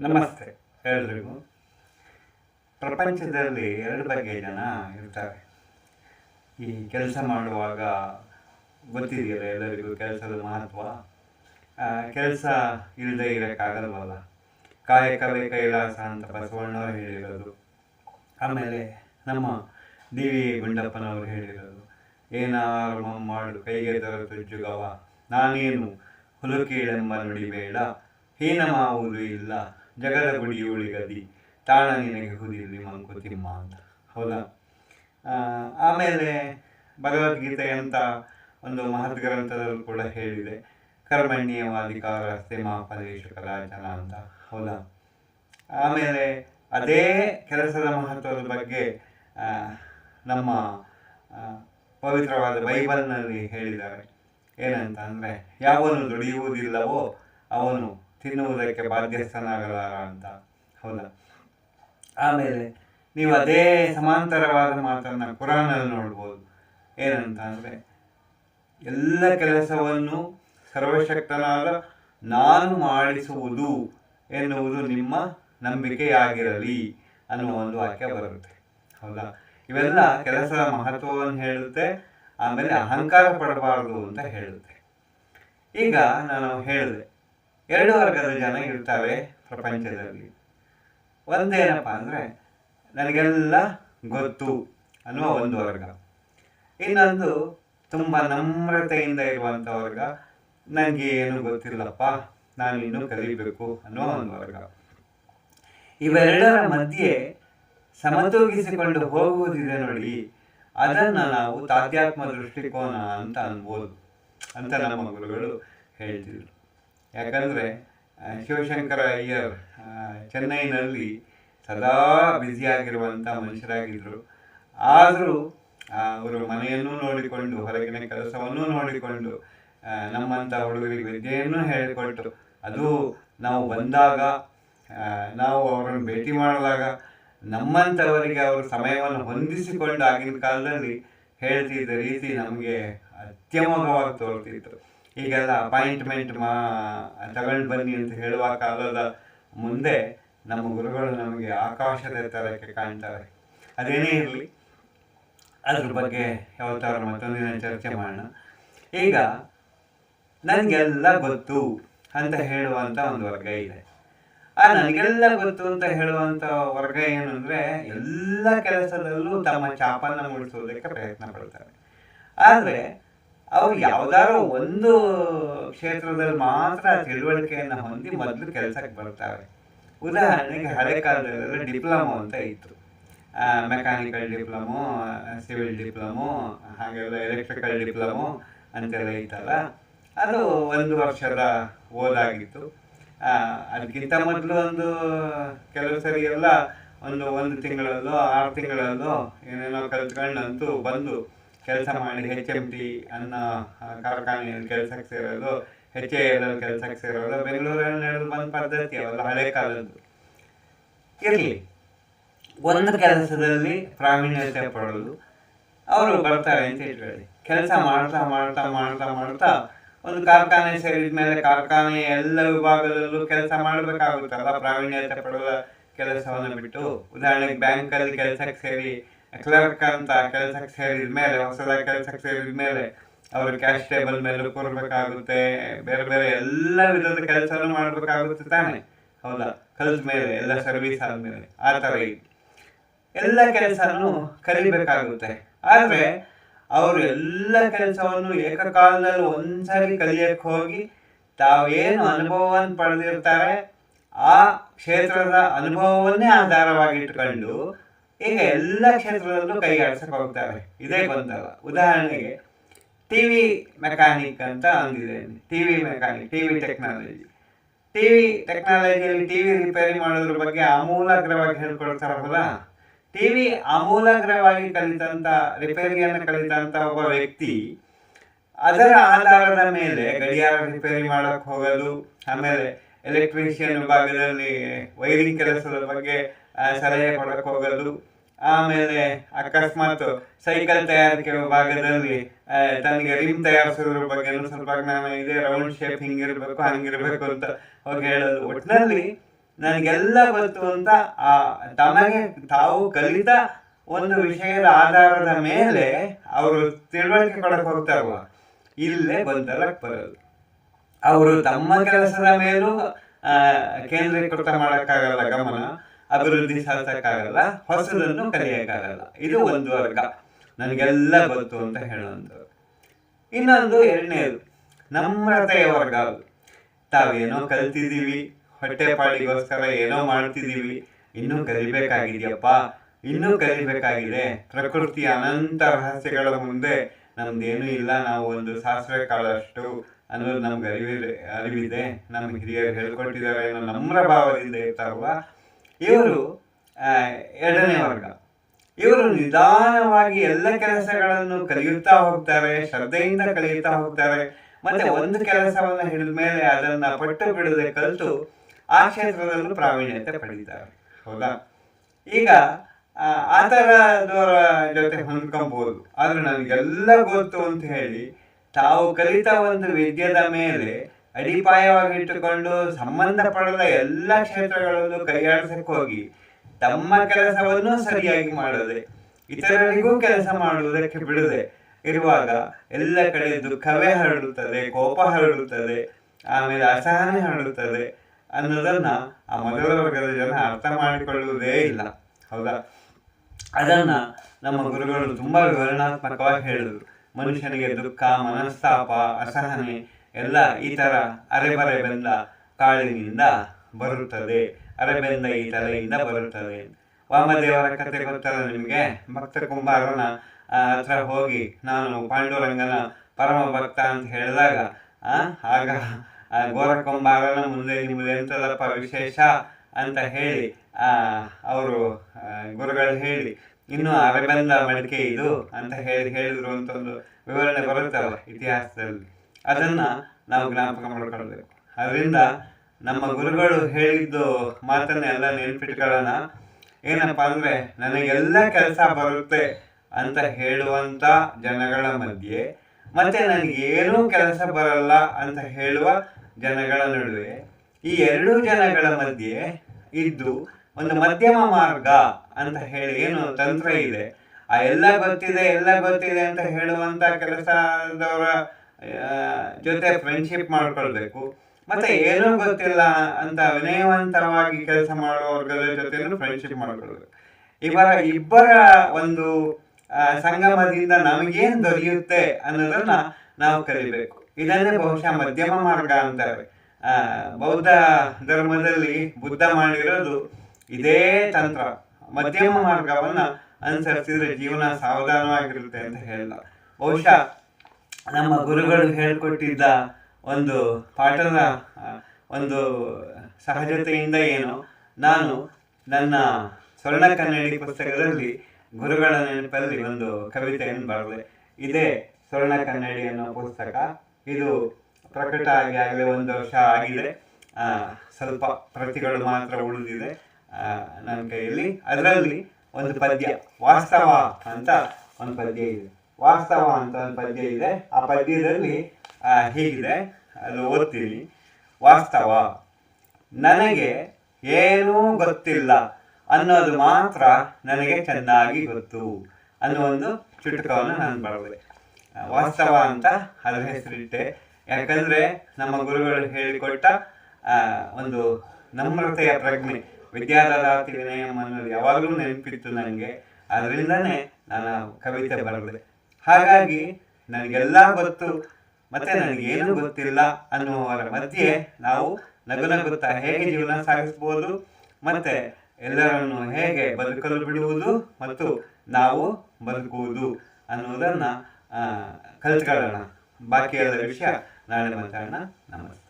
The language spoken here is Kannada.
ನಮಸ್ತೆ. ಎಲ್ರಿಗೂ. ಪ್ರಪಂಚದಲ್ಲಿ ಎರಡು ಬಗೆಯ ಜನ ಇರ್ತಾರೆ. ಈ ಕೆಲಸ ಮಾಡುವಾಗ ಗೊತ್ತಿದೆಯಲ್ಲ ಎಲ್ಲರಿಗೂ ಕೆಲಸದ ಮಹತ್ವ? ಕೆಲಸ ಇಲ್ಲದೆ ಇರೋಕ್ಕಾಗಲ್ವಲ್ಲ? ಕಾಯಕವೇ ಕೈಲಾಸ ಅಂತ ಬಸವಣ್ಣವ್ರು ಹೇಳಿರೋದು. ಆಮೇಲೆ ನಮ್ಮ ಡಿ ವಿ ಗುಂಡಪ್ಪನವರು ಹೇಳಿರೋದು. ಏನಾರು ಮಾಡು, ಕೈಗೆ ದೊರೆತು ಜುಗವ ನಾನೇನು ಹುಲುಕೀಳೆಂಬ ನುಡಿಬೇಡ ಹೀನಮಾವುದು ಇಲ್ಲ. ಜಗದ ಗುಡಿಯೋಳಿಗದಿ ತಾಣ ನಿನಗೆ ಹುದಿರಲಿ ಮಂಕುತಿಮ್ಮ ಅಂತ. ಹೌದಾ? ಆಮೇಲೆ ಭಗವದ್ಗೀತೆ ಅಂತ ಒಂದು ಮಹತ್ ಗ್ರಂಥದಲ್ಲೂ ಕೂಡ ಹೇಳಿದೆ. ಕರ್ಮಣ್ಯವಾಧಿಕಾರ ಮಾ ಫಲೇಶು ಕದಾಚನ ಅಂತ. ಹೌದಾ? ಆಮೇಲೆ ಅದೇ ಕೆಲಸದ ಮಹತ್ವದ ಬಗ್ಗೆ ನಮ್ಮ ಪವಿತ್ರವಾದ ಬೈಬಲ್ನಲ್ಲಿ ಹೇಳಿದ್ದಾರೆ. ಏನಂತ ಅಂದರೆ ಯಾವನು ದುಡಿಯುವುದಿಲ್ಲವೋ ಅವನು ತಿನ್ನುವುದಕ್ಕೆ ಬಾಧ್ಯಸ್ಥನಾಗಲಾರ ಅಂತ. ಹೌದಾ? ಆಮೇಲೆ ನೀವು ಅದೇ ಸಮಾಂತರವಾದ ಮಾತನ್ನ ಕುರಾನಲ್ಲಿ ನೋಡ್ಬೋದು. ಏನಂತ ಅಂದರೆ ಎಲ್ಲ ಕೆಲಸವನ್ನು ಸರ್ವಶಕ್ತನಾದ ನಾನು ಮಾಡಿಸುವುದು ಎನ್ನುವುದು ನಿಮ್ಮ ನಂಬಿಕೆಯಾಗಿರಲಿ ಅನ್ನುವ ಒಂದು ವಾಕ್ಯ ಬರುತ್ತೆ. ಹೌದಾ? ಇವೆಲ್ಲ ಕೆಲಸದ ಮಹತ್ವವನ್ನು ಹೇಳುತ್ತೆ ಆಮೇಲೆ ಅಹಂಕಾರ ಪಡಬಾರದು ಅಂತ ಹೇಳುತ್ತೆ. ಈಗ ನಾನು ಹೇಳಿದೆ ಎರಡು ವರ್ಗದ ಜನ ಇರ್ತಾರೆ ಪ್ರಪಂಚದಲ್ಲಿ. ಒಂದೇನಪ್ಪ ಅಂದರೆ, ನನಗೆಲ್ಲ ಗೊತ್ತು ಅನ್ನುವ ಒಂದು ವರ್ಗ. ಇನ್ನೊಂದು, ತುಂಬ ನಮ್ರತೆಯಿಂದ ಇರುವಂಥ ವರ್ಗ. ನನಗೆ ಏನು ಗೊತ್ತಿಲ್ಲಪ್ಪ, ನಾನು ಇನ್ನೂ ಕಲಿಬೇಕು ಅನ್ನುವ ಒಂದು ವರ್ಗ. ಇವೆರಡರ ಮಧ್ಯೆ ಸಮತೋಗಿಸಿಕೊಂಡು ಹೋಗುವುದಿದೆ ನೋಡಿ, ಅದನ್ನು ನಾವು ತಾತ್ಯಾತ್ಮ ದೃಷ್ಟಿಕೋನ ಅಂತ ಅನ್ಬೋದು ಅಂತ ನಮ್ಮ ಗುರುಗಳು ಹೇಳ್ತಿದ್ರು. ಯಾಕಂದರೆ ಶಿವಶಂಕರ ಅಯ್ಯರ್ ಚೆನ್ನೈನಲ್ಲಿ ಸದಾ ಬ್ಯುಸಿಯಾಗಿರುವಂಥ ಮನುಷ್ಯರಾಗಿದ್ದರು ಆದರೂ ಅವರು ಮನೆಯನ್ನು ನೋಡಿಕೊಂಡು, ಹೊರಗಿನ ಕೆಲಸವನ್ನು ನೋಡಿಕೊಂಡು ನಮ್ಮಂಥ ಹುಡುಗರಿಗೆ ವಿದ್ಯೆಯನ್ನು ಹೇಳಿಕೊಟ್ಟು ಅದು ನಾವು ಬಂದಾಗ ನಾವು ಅವರನ್ನು ಭೇಟಿ ಮಾಡಿದಾಗ ನಮ್ಮಂಥವರಿಗೆ ಅವರು ಸಮಯವನ್ನು ಹೊಂದಿಸಿಕೊಂಡು ಆಗಿನ ಕಾಲದಲ್ಲಿ ಹೇಳ್ತಿದ್ದ ರೀತಿ ನಮಗೆ ಅತ್ಯಮೋಘವಾಗಿ ತೋರ್ತಿತ್ತು ಈಗೆಲ್ಲ ಅಪಾಯಿಂಟ್ಮೆಂಟ್ ಮಾ ತಗೊಂಡು ಬನ್ನಿ ಅಂತ ಹೇಳುವ ಕಾಲದ ಮುಂದೆ ನಮ್ಮ ಗುರುಗಳು ನಮಗೆ ಆಕಾಶದ ಎತ್ತರಕ್ಕೆ ಕಾಣ್ತಾರೆ ಅದೇನೇ ಇರಲಿ, ಅದ್ರ ಬಗ್ಗೆ ಯಾವತ್ತಾದ್ರು ಮತ್ತೊಂದಿನ ಚರ್ಚೆ ಮಾಡೋಣ. ಈಗ ನನಗೆಲ್ಲ ಗೊತ್ತು ಅಂತ ಹೇಳುವಂಥ ಒಂದು ವರ್ಗ ಇದೆ. ಆ ನನಗೆಲ್ಲ ಗೊತ್ತು ಅಂತ ಹೇಳುವಂಥ ವರ್ಗ ಏನು ಅಂದರೆ ಎಲ್ಲ ಕೆಲಸದಲ್ಲೂ ತಮ್ಮ ಚಾಪನ್ನು ಮೂಡಿಸೋದಕ್ಕೆ ಪ್ರಯತ್ನ ಪಡ್ತಾರೆ. ಆದರೆ ಅವ್ರು ಯಾವ್ದಾದ್ರು ಒಂದು ಕ್ಷೇತ್ರದಲ್ಲಿ ಮಾತ್ರ ತಿಳುವಳಿಕೆಯನ್ನು ಹೊಂದಿ ಮೊದಲು ಕೆಲಸಕ್ಕೆ ಬರ್ತಾರೆ ಉದಾಹರಣೆಗೆ ಹಳೆ ಕಾಲದಲ್ಲಿ ಡಿಪ್ಲೊಮೊ ಅಂತ ಇತ್ತು. ಮೆಕ್ಯಾನಿಕಲ್ ಡಿಪ್ಲೊಮೊ, ಸಿವಿಲ್ ಡಿಪ್ಲೊಮೊ, ಹಾಗೆಲ್ಲ ಎಲೆಕ್ಟ್ರಿಕಲ್ ಡಿಪ್ಲೊಮೊ ಅಂತೆಲ್ಲ ಇತ್ತಲ್ಲ. ಅದು ಒಂದು ವರ್ಷದ ಓದಾಗಿತ್ತು. ಅದಕ್ಕಿಂತ ಮೊದಲು ಒಂದು ಕೆಲವು ಸರಿ ಎಲ್ಲ ಒಂದು ಒಂದು ತಿಂಗಳಲ್ಲೋ, ಆರು ತಿಂಗಳಲ್ಲೋ ಏನೇನೋ ಕಲ್ತ್ಕೊಂಡಂತೂ ಬಂದು ಕೆಲಸ ಮಾಡಿ ಹೆಚ್ ಎಂ ಟಿ ಅನ್ನೋ ಕಾರ್ಖಾನೆಯಲ್ಲಿ ಕೆಲಸಕ್ಕೆ ಸೇರೋದು ಹೆಚ್ ಎ ಎಲ್ ಕೆಲಸಕ್ಕೆ ಸೇರೋದು ಬೆಂಗಳೂರಲ್ಲಿ ನಡೆದು ಬಂದ ಪದ್ಧತಿ ಅವೆಲ್ಲ ಹಳೆ ಕಾಲದ್ದು. ಇರಲಿ. ಒಂದು ಕೆಲಸದಲ್ಲಿ ಪ್ರಾವೀಣ್ಯತೆ ಪಡೋದು ಅವರು ಬರ್ತಾರೆ ಅಂತ ಹೇಳಿ ಕೆಲಸ ಮಾಡ್ತಾ ಮಾಡ್ತಾ ಮಾಡ್ತಾ ಮಾಡ್ತಾ ಒಂದು ಕಾರ್ಖಾನೆ ಸೇರಿದ ಮೇಲೆ ಕಾರ್ಖಾನೆ ಎಲ್ಲ ವಿಭಾಗದಲ್ಲೂ ಕೆಲಸ ಮಾಡಬೇಕಾಗುತ್ತಲ್ಲ, ಪ್ರಾವೀಣ್ಯತೆ ಪಡೆದ ಕೆಲಸವನ್ನು ಬಿಟ್ಟು. ಉದಾಹರಣೆಗೆ ಬ್ಯಾಂಕಲ್ಲಿ ಕೆಲಸಕ್ಕೆ ಸೇರಿ ಕ್ಲರ್ಕ್ ಅಂತ ಕೆಲಸಕ್ಕೆ ಸೇರಿದ ಮೇಲೆ ಹೊಸದಾಗಿ ಕೆಲಸಕ್ಕೆ ಸೇರಿದ ಮೇಲೆ ಅವರು ಕ್ಯಾಶ್ ಟೇಬಲ್ ಮೇಲೆ ಕೂರ್ಬೇಕಾಗುತ್ತೆ ಬೇರೆ ಬೇರೆ ಎಲ್ಲ ವಿಧದ ಕೆಲಸವನ್ನು ಮಾಡಬೇಕಾಗುತ್ತೆ ತಾನೆ. ಹೌದಾ? ಕಲ್ತ ಮೇಲೆ, ಎಲ್ಲ ಸರ್ವಿಸ್ ಆದ್ಮೇಲೆ. ಆ ಥರ ಎಲ್ಲ ಕೆಲಸನೂ ಕಲಿಬೇಕಾಗುತ್ತೆ. ಆದರೆ, ಅವರು ಎಲ್ಲ ಕೆಲಸವನ್ನು ಏಕಕಾಲದಲ್ಲಿ ಒಂದ್ಸರಿ ಕಲಿಯಕ್ಕೆ ಹೋಗಿ ತಾವೇನು ಅನುಭವವನ್ನು ಪಡೆದಿರ್ತಾರೆ, ಆ ಕ್ಷೇತ್ರದ ಅನುಭವವನ್ನೇ ಆಧಾರವಾಗಿ ಇಟ್ಕೊಂಡು ಈಗ ಎಲ್ಲ ಕ್ಷೇತ್ರದಲ್ಲೂ ಕೈಯಾಡಿಸಕ್ಕೆ ಹೋಗ್ತಾರೆ ಇದೇ ಗೊಂದಲ ಉದಾಹರಣೆಗೆ, ಟಿ ವಿ ಮೆಕ್ಯಾನಿಕ್ ಅಂತ ಒಂದಿದೆ. T V mechanic, T V technology. T V ಟೆಕ್ನಾಲಜಿಯಲ್ಲಿ T V ರಿಪೇರಿ ಮಾಡೋದ್ರ ಬಗ್ಗೆ ಆಮೂಲಾಗ್ರವಾಗಿ ಹೇಳ್ಕೊಡ್ತಾರಲ್ಲ ಟಿ ವಿ ಆಮೂಲಾಗ್ರವಾಗಿ ಕಲಿತಂತ, ರಿಪೇರಿಯನ್ನು ಕಲಿತಂತ ಒಬ್ಬ ವ್ಯಕ್ತಿ ಅದರ ಆಧಾರದ ಮೇಲೆ ಗಡಿಯಾರ ರಿಪೇರಿ ಮಾಡೋಕ್ಕೆ ಹೋಗೋದು, ಆಮೇಲೆ ಎಲೆಕ್ಟ್ರಿಷಿಯನ್ ವಿಭಾಗದಲ್ಲಿ ವೈರಿಂಗ್ ಕೆಲಸದ ಬಗ್ಗೆ ಸಲಹೆ ಕೊಡಕ್ಕೆ ಹೋಗೋದು ಆಮೇಲೆ ಅಕಸ್ಮಾತ್ ಸೈಕಲ್ ತಯಾರಿಕೆ ಭಾಗದಲ್ಲಿ ತನಗೆ ರಿಮ್ ತಯಾರಿಸೋದ್ರ ಬಗ್ಗೆ ಸ್ವಲ್ಪ ಜ್ಞಾನ ಇದೆ, ರೌಂಡ್ ಶೇಪ್ ಹಿಂಗಿರ್ಬೇಕು, ಹಂಗಿರ್ಬೇಕು ಅಂತ ಹೋಗಿ ಹೇಳೋದು ಒಟ್ಟಿನಲ್ಲಿ ನನಗೆಲ್ಲ ಗೊತ್ತು ಅಂತ, ಆ, ತಮಗೆ ತಾವು ಕಲಿತ ಒಂದು ವಿಷಯದ ಆಧಾರದ ಮೇಲೆ ಅವರು ತಿಳುವಳಿಕೆ ಕೊಡಕ್ಕೆ ಹೋಗ್ತಾರಲ್ಲ, ಇಲ್ಲೇ ಗೊಂದಲಕ್ಕೆ ಬರೋದು ಅವರು ತಮ್ಮ ಕೆಲಸದ ಮೇಲೂ ಕೇಂದ್ರೀಕೃತ ಮಾಡೋಕ್ಕಾಗಲ್ಲ ಗಮನ. ಅಭಿವೃದ್ಧಿ ಸಾಧಿಸಕ್ಕಾಗಲ್ಲ ಹೊಸದನ್ನು ಕಲಿಯಕ್ಕಾಗಲ್ಲ. ಇದು ಒಂದು ವರ್ಗ. ನನಗೆಲ್ಲ ಗೊತ್ತು ಅಂತ ಹೇಳುವಂಥದ್ದು ಇನ್ನೊಂದು ಎರಡನೇದು ನಮ್ರತೆಯ ವರ್ಗ. ಅದು ತಾವೇನೋ ಕಲ್ತಿದ್ದೀವಿ ಹೊಟ್ಟೆಪಾಡಿಗೋಸ್ಕರ ಏನೋ ಮಾಡ್ತಿದ್ದೀವಿ. ಇನ್ನೂ ಕಲಿಬೇಕಾಗಿದೆಯಪ್ಪ. ಇನ್ನೂ ಕಲಿಬೇಕಾಗಿದೆ. ಪ್ರಕೃತಿಯ ಅನಂತ ರಹಸ್ಯಗಳ ಮುಂದೆ ನಮ್ದೇನು ಇಲ್ಲ. ನಾವು ಒಂದು ಸಾಸಿವೆ ಕಾಳಷ್ಟು ಅನ್ನೋದು ನಮ್ಗೆ ಅರಿವಿದೆ. ಅರಿವಿದೆ. ನಮ್ಮ ಹಿರಿಯರು ಹೇಳ್ಕೊಟ್ಟಿದ್ದಾರೆ ಅನ್ನೋ ನಮ್ರ ಭಾವದಿಂದ ಇರ್ತಾರಲ್ವ? ಇವರು ಎರಡನೇ ವರ್ಗ. ಇವರು ನಿಧಾನವಾಗಿ ಎಲ್ಲ ಕೆಲಸಗಳನ್ನು ಕಲಿಯುತ್ತಾ ಹೋಗ್ತಾರೆ ಶ್ರದ್ಧೆಯಿಂದ ಕಲಿಯುತ್ತಾ ಹೋಗ್ತಾರೆ. ಮತ್ತೆ ಒಂದು ಕೆಲಸವನ್ನು ಹಿಡಿದ ಮೇಲೆ ಅದನ್ನ ಪಟ್ಟು ಬಿಡದೆ ಕಲಿತು ಆ ಕ್ಷೇತ್ರದಲ್ಲೂ ಪ್ರಾವೀಣ್ಯತೆ ಪಡೀತಾರೆ ಹೌದಾ? ಈಗ ಆ, ಥರದವರ ಜೊತೆ ಹೊಂದ್ಕೊಬಹುದು ಆದ್ರೆ ನನಗೆಲ್ಲ ಗೊತ್ತು ಅಂತ ಹೇಳಿ ತಾವು ಕಲಿತ ಒಂದು ವಿದ್ಯದ ಮೇಲೆ ಅಡಿಪಾಯವಾಗಿ ಇಟ್ಟುಕೊಂಡು ಸಂಬಂಧಪಡದ ಎಲ್ಲ ಕ್ಷೇತ್ರಗಳಲ್ಲೂ ಕೈಯಾಡಿಸಕ್ಕೆ ಹೋಗಿ ತಮ್ಮ ಕೆಲಸವನ್ನು ಸರಿಯಾಗಿ ಮಾಡದೆ ಇತರರಿಗೂ ಕೆಲಸ ಮಾಡುವುದಕ್ಕೆ ಬಿಡದೆ ಇರುವಾಗ ಎಲ್ಲ ಕಡೆ ದುಃಖವೇ ಹರಡುತ್ತದೆ, ಕೋಪ ಹರಡುತ್ತದೆ, ಆಮೇಲೆ ಅಸಹನೆ ಹರಡುತ್ತದೆ ಅನ್ನೋದನ್ನ ಆ ಮೊದಲ ವರ್ಗದ ಜನ ಅರ್ಥ ಮಾಡಿಕೊಳ್ಳುವುದೇ ಇಲ್ಲ. ಹೌದಾ? ಅದನ್ನ ನಮ್ಮ ಗುರುಗಳು ತುಂಬಾ ವಿವರಣಾತ್ಮಕವಾಗಿ ಹೇಳಿದರು. ಮನುಷ್ಯನಿಗೆ ದುಃಖ, ಮನಸ್ತಾಪ, ಅಸಹನೆ ಎಲ್ಲ ಈ ತರ ಅರೆಬರೆ ಬೆಂದ ಕಾಳಿನಿಂದ ಬರುತ್ತದೆ. ಅರೆಬೆಂದ ಈ ತಲೆಯಿಂದ ಬರುತ್ತದೆ. ವಾಮದೇವರ ಕತೆ ಗೊತ್ತಲ್ಲ ನಿಮಗೆ? ಭಕ್ತ ಕುಂಬಾರನ ಹತ್ರ ಹೋಗಿ ನಾನು ಪಾಂಡುರಂಗನ ಪರಮ ಭಕ್ತ ಅಂತ ಹೇಳಿದಾಗ ಆಗ ಗೋರ ಕುಂಬಾರನ ಮುಂದೆ ನಿಮ್ಮದು ಎಂತದಪ್ಪ ವಿಶೇಷ ಅಂತ ಹೇಳಿ ಅವರು ಗುರುಗಳು ಹೇಳಿ, ಇನ್ನು ಅರೆಬೆಂದ ಮಡಿಕೆ ಇದು ಅಂತ ಹೇಳಿ ಹೇಳಿದ್ರು ಅಂತ ಒಂದು ವಿವರಣೆ ಬರುತ್ತಲ್ಲ ಇತಿಹಾಸದಲ್ಲಿ. ಅದನ್ನ ನಾವು ಜ್ಞಾಪಕ ಮಾಡ್ಕೊಳ್ಬೇಕು ಅದರಿಂದ ನಮ್ಮ ಗುರುಗಳು ಹೇಳಿದ್ದು ಮಾತನ್ನ ಎಲ್ಲ ನೆನ್ಪಿಟ್ಕೊಳ್ಳೋಣ. ಏನಪ್ಪಾ ಅಂದ್ರೆ, ನನಗೆಲ್ಲ ಕೆಲಸ ಬರುತ್ತೆ ಅಂತ ಹೇಳುವಂತ ಜನಗಳ ಮಧ್ಯೆ, ಮತ್ತೆ ನನಗೇನೂ ಕೆಲಸ ಬರಲ್ಲ ಅಂತ ಹೇಳುವ ಜನಗಳ ನಡುವೆ, ಈ ಎರಡೂ ಜನಗಳ ಮಧ್ಯೆ ಇದ್ದು ಒಂದು ಮಧ್ಯಮ ಮಾರ್ಗ ಅಂತ ಹೇಳಿ ಏನು ತಂತ್ರ ಇದೆ. ಆ ಎಲ್ಲ ಗೊತ್ತಿದೆ ಎಲ್ಲ ಗೊತ್ತಿದೆ ಅಂತ ಹೇಳುವಂತ ಕೆಲಸದವರ ಜೊತೆ ಫ್ರೆಂಡ್ಶಿಪ್ ಮಾಡ್ಕೊಳ್ಬೇಕು. ಮತ್ತೆ ಏನೂ ಗೊತ್ತಿಲ್ಲ ಅಂತ ವಿನಯವಂತರವಾಗಿ ಕೆಲಸ ಮಾಡುವ ವರ್ಗದ ಜೊತೆನೂ ಫ್ರೆಂಡ್ಶಿಪ್ ಮಾಡ್ಕೊಳ್ಬೇಕು. ಇವರ ಇಬ್ಬರ ಒಂದು ಸಂಗಮದಿಂದ ನಮಗೇನು ದೊರೆಯುತ್ತೆ ಅನ್ನೋದನ್ನ ನಾವು ಕಲಿಬೇಕು. ಇದನ್ನೇ ಬಹುಶಃ ಮಧ್ಯಮ ಮಾರ್ಗ ಅಂತಾರೆ. ಬೌದ್ಧ ಧರ್ಮದಲ್ಲಿ ಬುದ್ಧ ಮಾಡಿರೋದು ಇದೇ ತಂತ್ರ. ಮಧ್ಯಮ ಮಾರ್ಗವನ್ನ ಅನುಸರಿಸಿದ್ರೆ ಜೀವನ ಸಾವಧಾನವಾಗಿರುತ್ತೆ ಅಂತ ಹೇಳಲ್ಲ ಬಹುಶಃ ನಮ್ಮ ಗುರುಗಳು ಹೇಳ್ಕೊಟ್ಟಿದ್ದ ಒಂದು ಪಾಠದ ಒಂದು ಸಹಜತೆಯಿಂದ ಏನು? ನಾನು ನನ್ನ ಸ್ವರ್ಣ ಕನ್ನಡಿ ಪುಸ್ತಕದಲ್ಲಿ ಗುರುಗಳ ನೆನಪಲ್ಲಿ ಒಂದು ಕವಿತೆಯನ್ನು ಬರೆದೆ. ಇದೇ ಸ್ವರ್ಣ ಕನ್ನಡಿ ಅನ್ನೋ ಪುಸ್ತಕ. ಇದು ಪ್ರಕಟ ಆಗಿ ಆಗಲೇ ಒಂದು ವರ್ಷ ಆಗಿದೆ. ಸ್ವಲ್ಪ ಪ್ರತಿಗಳು ಮಾತ್ರ ಉಳಿದಿದೆ ನನ್ನ ಕೈಯಲ್ಲಿ. ಅದರಲ್ಲಿ ಒಂದು ಪದ್ಯ, ವಾಸ್ತವ ಅಂತ ಒಂದು ಪದ್ಯ ಇದೆ. ವಾಸ್ತವ ಅಂತ ಒಂದು ಪದ್ಯ ಇದೆ. ಆ ಪದ್ಯದಲ್ಲಿ ಹೀಗಿದೆ. ಅದು ಓದ್ತೀನಿ. ವಾಸ್ತವ. ನನಗೆ ಏನೂ ಗೊತ್ತಿಲ್ಲ ಅನ್ನೋದು ಮಾತ್ರ ನನಗೆ ಚೆನ್ನಾಗಿ ಗೊತ್ತು ಅನ್ನೋ ಒಂದು ಚುಟುಕವನ್ನು ನಾನು ಬರೆದೆ ವಾಸ್ತವ ಅಂತ ಅದರ ಹೆಸರಿಟ್ಟೆ. ಯಾಕಂದ್ರೆ ನಮ್ಮ ಗುರುಗಳು ಹೇಳಿಕೊಟ್ಟ ಒಂದು ನಮ್ರತೆಯ ಪ್ರಜ್ಞೆ ವಿದ್ಯಾರ್ಥಿ ವಿನಯಂ ಅನ್ನೋದು ಯಾವಾಗಲೂ ನೆನಪಿತ್ತು ನನಗೆ. ಅದರಿಂದನೇ ನಾನು ಕವಿತೆ ಬರೆದೆ. ಹಾಗಾಗಿ ನನಗೆಲ್ಲ ಗೊತ್ತು. ಮತ್ತೆ ನನಗೇನು ಗೊತ್ತಿಲ್ಲ ಅನ್ನುವರ ಮಧ್ಯೆ ನಾವು ನಗು ನಗುತ್ತಾ ಹೇಗೆ ಜೀವನ ಸಾಗಿಸ್ಬೋದು ಮತ್ತೆ ಎಲ್ಲರನ್ನು ಹೇಗೆ ಬದುಕಲು ಬಿಡುವುದು ಮತ್ತು ನಾವು ಬದುಕುವುದು ಅನ್ನುವುದನ್ನ ಕಲ್ತ್ಕೊಳ್ಳೋಣ. ಬಾಕಿ ಎಲ್ಲ ವಿಷಯ ನಾಳೆ ಮಾತಾಡೋಣ ನಮಸ್ತೆ.